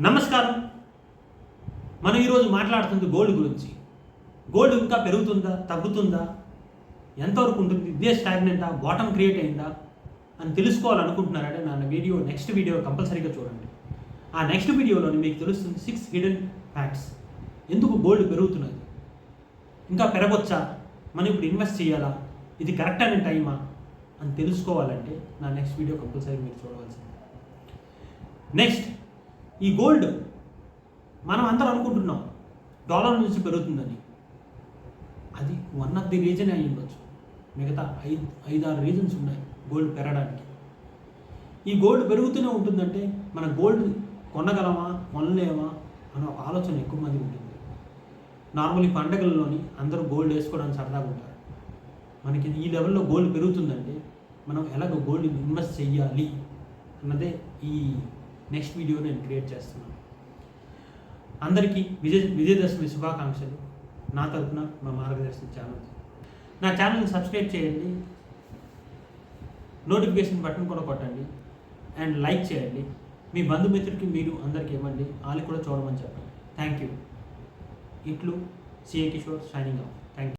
నమస్కారం. మనం ఈరోజు మాట్లాడుతుంది గోల్డ్ గురించి. గోల్డ్ ఇంకా పెరుగుతుందా? తగ్గుతుందా? ఎంతవరకు ఉంటుంది? ఇదే స్టాగ్నెంటా బాటమ్ క్రియేట్ అయిందా? అని తెలుసుకోవాలనుకుంటున్నారంటే నా వీడియో నెక్స్ట్ వీడియో కంపల్సరీగా చూడండి. ఆ నెక్స్ట్ వీడియోలోని మీకు తెలుస్తుంది సిక్స్ హిడెన్ ఫ్యాక్ట్స్ ఎందుకు గోల్డ్ పెరుగుతున్నది? ఇంకా పెరగొచ్చా? మనం ఇప్పుడు ఇన్వెస్ట్ చేయాలా? ఇది కరెక్ట్ అయిన టైమా అని తెలుసుకోవాలంటే నా నెక్స్ట్ వీడియో కంపల్సరీ మీరు చూడవలసింది. నెక్స్ట్ ఈ గోల్డ్ మనం అందరం అనుకుంటున్నాం. డాలర్ నుంచి పెరుగుతుందని. అది వన్ ఆఫ్ ది రీజన్ అయి ఉండొచ్చు. మిగతా ఐదు ఐదారు రీజన్స్ ఉన్నాయి గోల్డ్ పెరగడానికి. ఈ గోల్డ్ పెరుగుతూనే ఉంటుందంటే మన గోల్డ్ కొనగలమా కొనలేమా అనే ఒక ఆలోచన ఎక్కువ మంది ఉంటుంది. నార్మల్ ఈ పండగల్లోని అందరూ గోల్డ్ వేసుకోవడానికి సరదాగా ఉంటారు. మనకి ఈ లెవెల్లో గోల్డ్ పెరుగుతుందంటే మనం ఎలాగ గోల్డ్ ఇన్వెస్ట్ చెయ్యాలి అన్నదే ఈ నెక్స్ట్ వీడియో నేను క్రియేట్ చేస్తున్నాను. అందరికీ విజయ విజయదశమి శుభాకాంక్షలు. నా తరపున మా మార్గదర్శన ఛానల్. నా ఛానల్ని సబ్స్క్రైబ్ చేయండి. నోటిఫికేషన్ బటన్ కూడా కొట్టండి. అండ్ లైక్ చేయండి. మీ బంధుమిత్రులకి మీరు అందరికీ ఇవ్వండి. వాళ్ళు కూడా చూడమని చెప్పండి. Thank you. ఇట్లు CA Kishore shining out thank you.